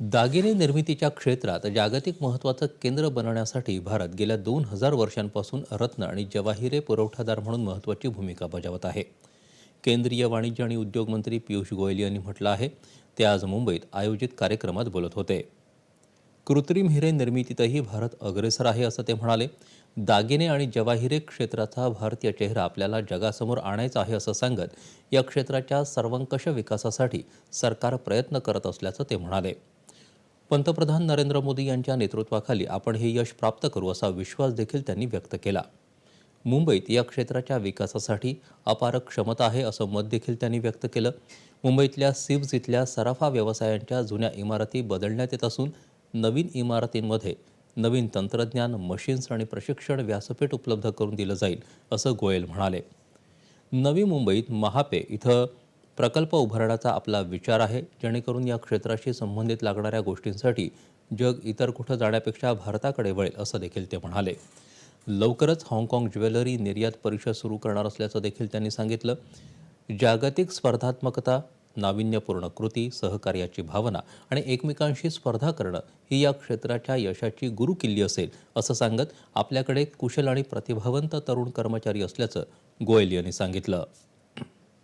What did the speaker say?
दागिने निर्मितीच्या क्षेत्रात जागतिक महत्त्वाचं केंद्र बनवण्यासाठी भारत गेल्या दोन हजार वर्षांपासून रत्न आणि जवाहिरे पुरवठादार म्हणून महत्त्वाची भूमिका बजावत आहे. केंद्रीय वाणिज्य आणि उद्योग मंत्री पियुष गोयल यांनी म्हटलं आहे ते आज मुंबईत आयोजित कार्यक्रमात बोलत होते. कृत्रिम हिरे निर्मितीतही भारत अग्रेसर आहे असं ते म्हणाले. दागिने आणि जवाहिरे क्षेत्राचा भारतीय चेहरा आपल्याला जगासमोर आणायचा आहे असं सांगत या क्षेत्राच्या सर्वंकष विकासासाठी सरकार प्रयत्न करत असल्याचं ते म्हणाले. पंतप्रधान नरेंद्र मोदी यांच्या नेतृत्वाखाली आपण हे यश प्राप्त करू असा विश्वास देखील त्यांनी व्यक्त केला. मुंबईत या क्षेत्राच्या विकासासाठी अपार क्षमता आहे असं मत देखील त्यांनी व्यक्त केलं. मुंबईतल्या सिव्ज इथल्या सराफा व्यवसायांच्या जुन्या इमारती बदलण्यात येत असून नवीन इमारतींमध्ये नवीन तंत्रज्ञान मशीन्स आणि प्रशिक्षण व्यासपीठ उपलब्ध करून दिलं जाईल असं गोयल म्हणाले. नवी मुंबईत महापे इथं प्रकल्प उभारण्याचा आपला विचार आहे. जेणेकरून या क्षेत्राशी संबंधित लागणाऱ्या गोष्टींसाठी जग इतर कुठं जाण्यापेक्षा भारताकडे वळेल असं देखील ते म्हणाले. लवकरच हाँगकाँग ज्वेलरी निर्यात परिषद सुरू करणार असल्याचं देखील त्यांनी सांगितलं. जागतिक स्पर्धात्मकता नाविन्यपूर्ण कृती सहकार्याची भावना आणि एकमेकांशी स्पर्धा करणं ही या क्षेत्राच्या यशाची गुरुकिल्ली असेल असं सांगत आपल्याकडे कुशल आणि प्रतिभावंत तरुण कर्मचारी असल्याचं गोयल यांनी सांगितलं.